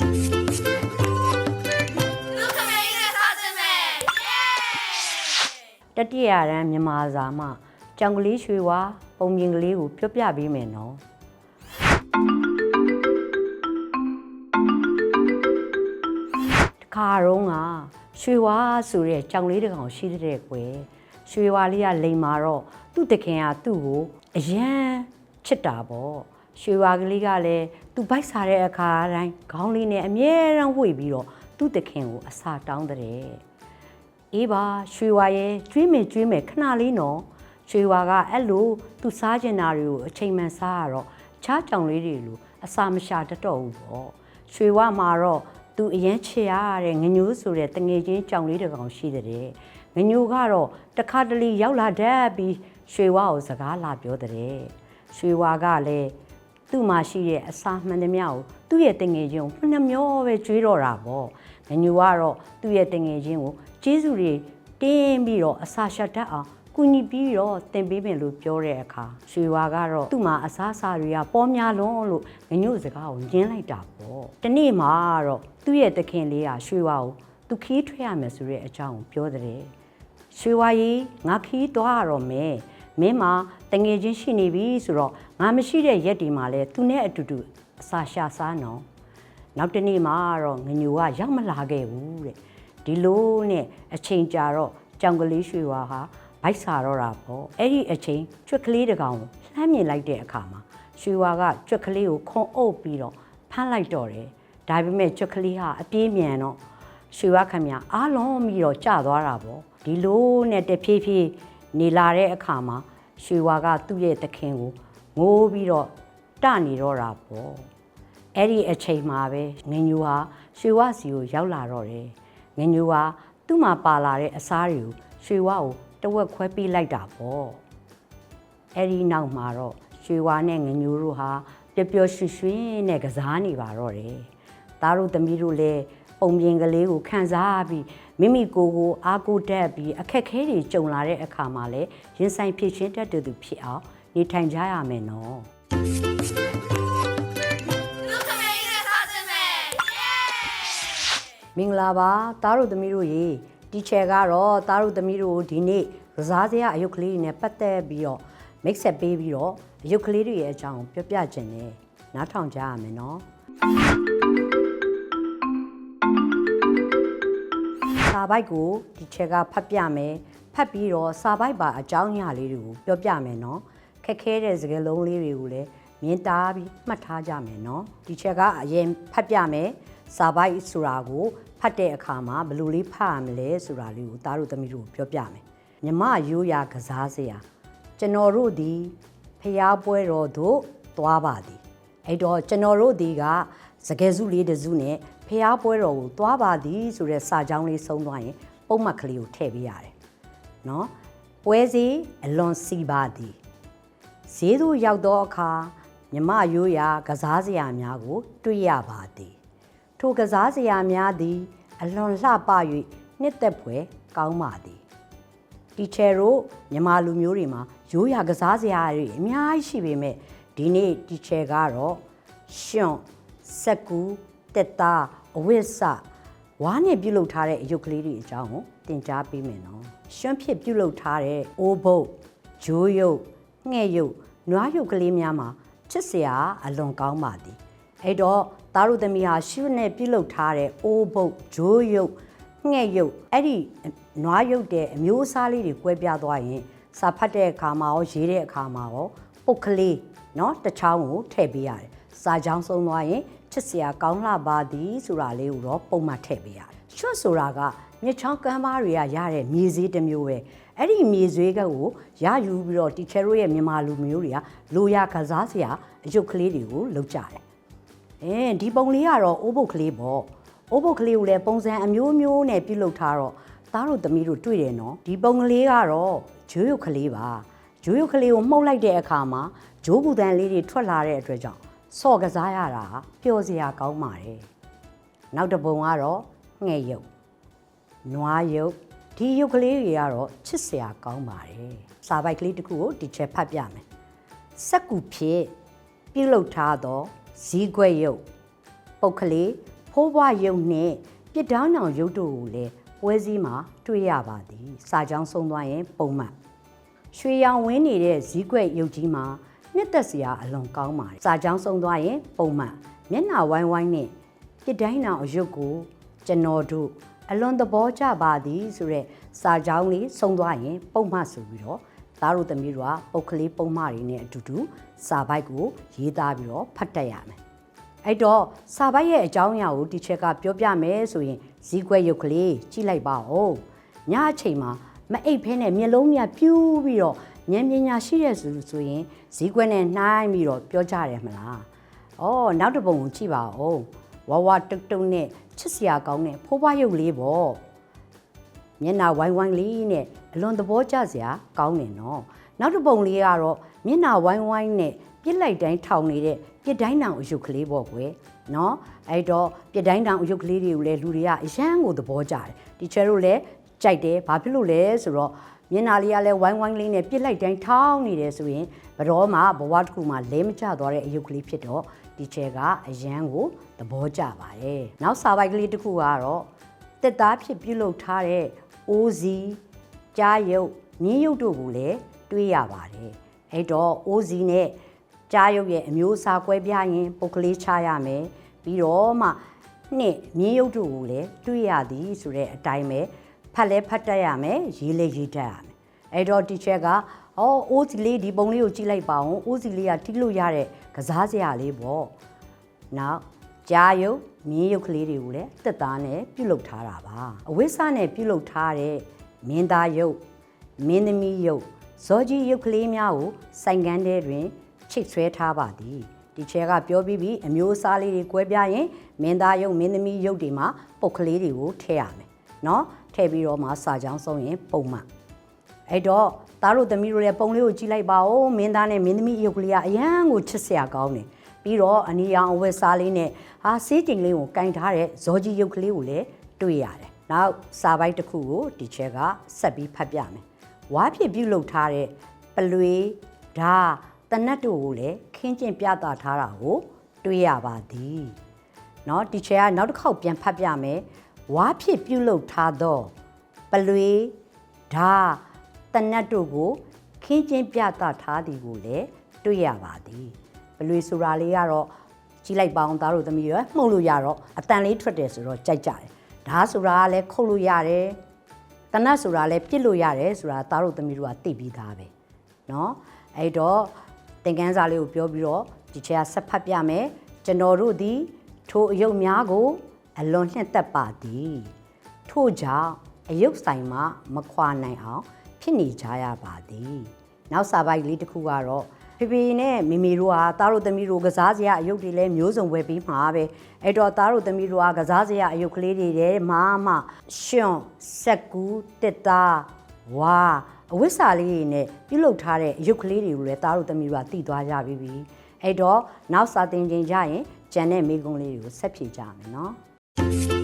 လူခမေးနဲ့စားခြင်းပဲတတိယရန်မြန်မာစာမှကြောင်ကလေးရွှေဝါပုံမြင်ကလေးကိုပြောပြပေးမယ်နော်တခါတော့ကရွှေဝါဆိုတဲ့ကြောင်လေးတစ်ကောင်ရှိတဲ့ကွယ်ရွှေဝါလေးကလိန်မာတော့သူ့တခင်ကသူ့ကိုအယမ်းချစ်တာပေါ့ ရွှေဝါကလေးကလည်းသူဗိုက်စားတဲ့အခါတိုင်းခေါင်းလေးနဲ့အမြဲတမ်းဝှေ့ပြီးတော့သူ့တခင်ကိုအစာတောင်းတဲ့အေးပါရွှေဝါရဲ့ကျွေးမယ်ကျွေးမယ်ခဏလေးနော်ရွှေဝါကအဲ့လိုသူစားကျင်တာတွေကိုအချိန်မှန်စားရတော့ခြားကြောင်လေးတွေလိုအစာမရှာတတ်တော့ဘူးပေါ့ရွှေဝါမှာတော့သူအရင်ချစ်ရတဲ့ငညိုးဆိုတဲ့တငယ်ချင်းကြောင်လေးတစ်ကောင်ရှိတဲ့ငညိုးကတော့တခါတလေရောက်လာတတ်ပြီးရွှေဝါကိုစကားလာပြောတဲ့ရွှေဝါကလည်း သူ့မှာရှိတဲ့အစာမှန်သမျှကိုသူ့ရဲ့တငယ်ချင်းကိုနှမျောပဲကြွေးတော့တာပေါ့ငညိုကတော့သူ့ရဲ့တငယ်ချင်းကိုကျေးဇူးတွေတင်းပြီးတော့အစာရှက်တတ်အောင်ကုညီပြီးတော့သင်ပေးမယ်လို့ပြောတဲ့အခါရွှေဝါကတော့သူ့မှာအစားအစာတွေကပေါ်များလုံးလို့ငညို့စကားကိုညင်းလိုက်တာပေါ့တနေ့မှာတော့သူ့ရဲ့တခင်လေးကရွှေဝါကိုသူခီးထွက်ရမယ်ဆိုတဲ့အကြောင်းကိုပြောတဲ့ရွှေဝါကြီးငါခီးသွားရတော့မယ်မင်းမှာတငယ်ချင်းရှိနေပြီဆိုတော့ ငါမရှိတဲ့ရက်ဒီမှာလဲသူနဲ့အတူတူအစာရှာစားနော်နောက်တစ်နေ့မှာတော့ငညိုကရောက်မလာခဲ့ဘူးတဲ့ဒီလိုနဲ့အချိန်ကြာတော့ကြောင်ကလေးရွှေဝါဟာဗိုက်စာတော့တာပေါ့အဲ့ဒီအချိန်ကျွက်ကလေးတစ်ကောင်ကိုလှမ်းမြင်လိုက်တဲ့အခါမှာရွှေဝါကကျွက်ကလေးကိုခွန်အုပ်ပြီးတော့ဖမ်းလိုက်တော့တယ်ဒါပေမဲ့ကျွက်ကလေးဟာအပြေးမြန်တော့ရွှေဝါခမရအားလုံးပြီးတော့ကျသွားတာပေါ့ဒီလိုနဲ့တဖြည်းဖြည်းနေလာတဲ့အခါမှာရွှေဝါကသူ့ရဲ့သခင်ကို ငိုးပြီးတော့တနေတော့တာပေါ့အဲ့ဒီအချိန်မှာပဲငညူဟာရွှေဝစီကိုရောက်လာတော့တယ်ငညူဟာသူ့မှာပါလာတဲ့အစားတွေကိုရွှေဝကိုတဝက်ခွဲပေးလိုက်တာပေါ့အဲ့ဒီနောက်မှာတော့ရွှေဝနဲ့ငညူတို့ဟာပျော်ပျော်ရွှင်ရွှင်နဲ့ကစားနေပါတော့တယ်သားတို့သမီးတို့လည်းပုံပြင်ကလေးကိုခံစားပြီးမိမိကိုယ်ကိုအားကိုးတတ်ပြီးအခက်ခဲတွေကြုံလာတဲ့အခါမှာလည်းရင်ဆိုင်ဖြစ်ချင်းတတ်တဲ့သူဖြစ်အောင် နေထိုင်ကြရမယ်နော်လူခမေးနဲ့စားခြင်းပဲမင်္ဂလာပါသားတို့သမီးတို့ရေတီချယ်ကတော့သားတို့သမီးတို့ကိုဒီနေ့ကစားစရာအယုတ်ကလေးတွေနဲ့ပတ်သက်ပြီးတော့မိတ်ဆက်ပေးပြီးတော့အယုတ်ကလေးတွေရဲ့အကြောင်းပြောပြခြင်းနဲ့နားထောင်ကြရမယ်နော်စာပိုက်ကိုတီချယ်ကဖတ်ပြမယ်ဖတ်ပြီးတော့စာပိုက်ပါအကြောင်းအရာလေးတွေကိုပြောပြမယ်နော် ခက်ခဲတဲ့စကားလုံးလေးတွေကိုလည်းမြင်တာပြီးမှတ်ထားကြမယ်နော်တီချယ်ကအရင်ဖတ်ပြမယ်စာပိုက်ဆိုတာကိုဖတ်တဲ့အခါမှာဘယ်လိုလေးဖတ်ရမလဲဆိုတာလေးကိုသားတို့သမီးတို့ပြောပြမယ်မြမရိုးရာကစားစရာကျွန်တော်တို့ဒီဖျားပွဲတော်သို့သွားပါသည်အဲ့တော့ကျွန်တော်တို့ဒီကစကယ်စုလေးတစ်စုနဲ့ဖျားပွဲတော်ကိုသွားပါသည်ဆိုတဲ့စာကြောင်းလေးဆုံးသွားရင်ပုံမှတ်ကလေးကိုထည့်ပေးရတယ်နော်ပွဲစီအလွန်စီပါသည် ဈေးသို့ရောက်သောအခါမြမရိုးရာကစားစရာများကို တွေ့ရပါသည် ထိုကစားစရာများသည် အလွန်လှပ၍နှစ်သက်ဖွယ်ကောင်းပါသည်တီချယ်တို့မြန်မာလူမျိုးတွေမှာရိုးရာကစားစရာတွေအများကြီးရှိပေမဲ့ဒီနေ့တီချယ်ကတော့ရှင် စက်ကူတက်သားအဝိစဝါးနဲ့ပြုတ်လုပ်ထားတဲ့အယုတ်ကလေးတွေအကြောင်းကိုသင်ကြားပေးမယ်နော်ရွှမ်းဖြစ်ပြုတ်လုပ်ထားတဲ့အိုးဘုတ်ဂျိုးရုပ်ငှဲ့ရုပ် နွားရုပ်ကလေးများမှာချစ်စရာအလွန်ကောင်းပါသည်အဲ့တော့သားတို့သမီးဟာရှုနဲ့ပြုတ်လုပ်ထားတဲ့အိုးဘုတ်ဂျိုးရုပ်ငှဲ့ရုပ်အဲ့ဒီနွားရုပ်တဲ့အမျိုးအစားလေးတွေကွဲပြားသွားရင်စာဖတ်တဲ့အခါမှာရောရေးတဲ့အခါမှာရောပုတ်ကလေးเนาะတစ်ချောင်းကိုထည့်ပေးရတယ်စာချောင်းဆုံးသွားရင်ချစ်စရာကောင်းလှပါသည်ဆိုတာလေးကိုတော့ပုံမှန်ထည့်ပေးရတယ်ချွတ်ဆိုတာက မြစ်ချောင်းကမ်းပါးတွေကရတဲ့မြေစည်းတစ်မျိုးပဲအဲ့ဒီမြေစည်းကကိုရယူပြီးတော့တီချယ်တို့ရဲ့မြန်မာလူမျိုးတွေကလိုရကစားစရာအယုတ်ကလေးတွေကိုလုပ်ကြတယ်အဲဒီပုံလေးကတော့အိုးဘုတ်ကလေးပေါ့အိုးဘုတ်ကလေးကိုလည်းပုံစံအမျိုးမျိုးနဲ့ပြုလုပ်ထားတော့သားတို့သမီးတို့တွေ့တယ်နော်ဒီပုံကလေးကတော့ဂျိုးရုပ်ကလေးပါဂျိုးရုပ်ကလေးကိုမှုတ်လိုက်တဲ့အခါမှာဂျိုးပူတန်လေးတွေထွက်လာတဲ့အတွက်ကြောင့်ဆော့ကစားရတာပျော်စရာကောင်းပါတယ်နောက်တစ်ပုံကတော့ငှဲ့ရုပ် နွားရုပ်ဒီရုပ်ကလေးတွေကတော့ချစ်စရာကောင်းပါတယ်စာပိုက်ကလေးတစ်ခုကိုဒီချက်ဖတ်ပြမယ်စက်ကူဖြစ်ပြုတ်လုထားသောဇီးခွက်ရုပ်ပုတ်ကလေးဖိုဖိုးဘွားရုပ်နှင့်ပြစ်တောင်းအောင်ရုပ်တို့ကိုလည်းပွဲစည်းမှာတွေ့ရပါသည်စာကြောင်းဆုံးသွားရင်ပုံမှန်ရွှေရောင်ဝင်းနေတဲ့ဇီးကွက်ရုပ်ကြီးမှာနှစ်သက်စရာအလွန်ကောင်းပါတယ်စာကြောင်းဆုံးသွားရင်ပုံမှန်မျက်နှာဝိုင်းဝိုင်းနဲ့ပြစ်တိုင်းအောင်အရုပ်ကိုကျွန်တော်တို့ အလွန်သဘောကျပါသည်ဆိုရက်စာကြောင်းလေးဆုံးသွားရင် ပုံမှန်ဆိုပြီးတော့သားတို့သမီးတို့ကပုတ်ကလေးပုံမှန်တွေနဲ့အတူတူစာပိုက်ကိုရေးသားပြီးတော့ဖတ်တတ်ရမယ်အဲ့တော့စာပိုက်ရဲ့အကြောင်းအရာကိုတီချက်ကပြောပြမယ်ဆိုရင်ဇီးကွက်ရုပ်ကလေးကြည့်လိုက်ပါဦးညအချိန်မှာမအိပ်ဖဲနဲ့မျက်လုံးမြပြူးပြီးတော့ဉာဏ်ပညာရှိတဲ့ဆိုဆိုရင်ဇီးကွက်နဲ့နှိုင်းပြီးတော့ပြောကြတယ်မလား။အော်နောက်တစ်ပုံကိုကြည့်ပါဦး။ ဝဝတုတ်တုတ်နဲ့ချစ်စရာကောင်းတဲ့ဖိုးဖွားရုပ်လေးပေါ့။မျက်နှာဝိုင်းဝိုင်းလေးနဲ့အလွန်သဘောကျစရာကောင်းတယ်နော်။နောက်တစ်ပုံလေးကတော့မျက်နှာဝိုင်းဝိုင်းနဲ့ပြစ်လိုက်တိုင်းထောင်နေတဲ့ပြစ်တိုင်းတောင်အယုတ်ကလေးပေါ့ကွယ်။နော်အဲ့တော့ပြစ်တိုင်းတောင်အယုတ်ကလေးတွေကိုလည်းလူတွေကအရန်ကိုသဘောကျတယ်။တီချာတို့လည်းကြိုက်တယ်။ဘာဖြစ်လို့လဲဆိုတော့ မျက်နှာလေးကလည်းဝိုင်းဝိုင်းလေးနဲ့ပြစ်လိုက်တိုင်းထောင်းနေတယ်ဆိုရင်ဘရောမှာဘဝတစ်ခုမှာလဲမကျသွားတဲ့အယုတ်ကလေးဖြစ်တော့တီချာကအရန်ကိုသဘောကျပါတယ်။နောက်စာပိုက်ကလေးတစ်ခုကတော့တက်သားဖြစ်ပြုလုပ်ထားတဲ့အိုးစီကြားရုပ်မြင်းရုပ်တို့ကိုလည်းတွေးရပါတယ်။အဲ့တော့အိုးစီနဲ့ကြားရုပ်ရဲ့အမျိုးအစားကွဲပြားရင်ပုတ်ကလေးချရမယ်ပြီးတော့မှနှစ်မြင်းရုပ်တို့ကိုလည်းတွေးရသည်ဆိုတဲ့အတိုင်းပဲဖ တ်လဲဖတ်တတ်ရမယ်ရေးလဲရေးတတ်ရမယ်အဲ့တော့တီချက်ကဟောအိုးစီလေးဒီပုံလေးကိုကြည့်လိုက်ပါအောင်အိုးစီလေးကတိလို့ရတဲ့ကစားစရာလေးပေါ့နောက်ကြားရုပ်မြင်းရုပ်ကလေးတွေကိုလည်းတက်သားနဲ့ပြုတ်လုထားတာပါအဝိစာနဲ့ပြုတ်လုထားတဲ့မင်းသားရုပ်မင်းသမီးရုပ်ဇောကြီးရုပ်ကလေးများကိုစိုင်ကန်းထဲတွင်ချိတ်ဆွဲထားပါသည်ဒီချဲကပြောပြီးပြီအမျိုးအစားလေးတွေကွဲပြားရင်မင်းသားရုပ်မင်းသမီးရုပ်တွေမှာပုတ်ကလေးတွေကိုထည့်ရမယ် เนาะထည့်ပြီးတော့မှစာကြောင်းဆုံးရင်ပုံမှန်အဲ့တော့သားတို့သမီးတို့လည်းပုံလေးကိုကြည့်လိုက်ပါဦးမင်းသားနဲ့မင်းသမီးရုပ်ကလေးကအရန်ကိုချစ်စရာကောင်းတယ်ပြီးတော့အနီရောင်အဝတ်စားလေးနဲ့ဟာစေးတင်လေးကိုကင်ထားတဲ့ဇော်ကြီးရုပ်ကလေးကိုလည်းတွေ့ရတယ်နောက်စာပိုက်တစ်ခုကိုဒီချဲကဆက်ပြီးဖတ်ပြမယ်ဝါဖြစ်ပြုတ်လုထားတဲ့ပလွေဓာတနတ်တို့ကိုလည်းခင်းကျင်ပြသထားတာကိုတွေ့ရပါသည်เนาะဒီချက်ကနောက်တစ်ခေါက်ပြန်ဖတ်ပြမယ် ဝါဖြစ်ပြုတ်လုထားသောပလွေဓာတနတ်တို့ကိုခင်းကျင်းပြသထားသည်ကိုလည်းတွေ့ရပါသည်ပလွေဆိုတာလေးကတော့ကြည့်လိုက်ပါအောင်သားတို့သမီးရမှုတ်လို့ရတော့အတန်လေးထွက်တယ်ဆိုတော့ကြိုက်ကြတယ်ဓာဆိုတာကလည်းခုတ်လို့ရတယ်တနတ်ဆိုတာလည်းပြစ်လို့ရတယ်ဆိုတာသားတို့သမီးတို့ကသိပြီးသားပဲเนาะအဲ့တော့သင်ခန်းစာလေးကိုပြောပြီးတော့ဒီချက်ကဆက်ဖတ်ပြမယ်ကျွန်တော်တို့ဒီထိုအယုတ်များကို အလွန်နှစ်သက်ပါသည်ထို့ကြောင့်အယုတ်ဆိုင်မှာမခွာနိုင်အောင်ဖြစ်နေကြရပါသည်နောက်စာပိုက်လေးတစ်ခုကတော့ဖေဖေနဲ့မေမေတို့ဟာသားတို့သမီးတို့ကစားစရာအယုတ်တွေလည်းမျိုးစုံဝယ်ပြီးမှာပဲအဲ့တော့သားတို့သမီးတို့ကကစားစရာအယုတ်ကလေးတွေတဲ့မာမရှင်စက်ကူတစ်သားဝါအဝိစာလေးတွေနဲ့ပြုတ်လုထားတဲ့အယုတ်ကလေးတွေကိုလည်းသားတို့သမီးတို့ကတည်သွားကြပြီပြီအဲ့တော့နောက်စာသင်ချိန်ကြရင်ကျန်တဲ့မိကုံးလေးတွေကိုဆက်ဖြေကြမယ်နော် Thank you.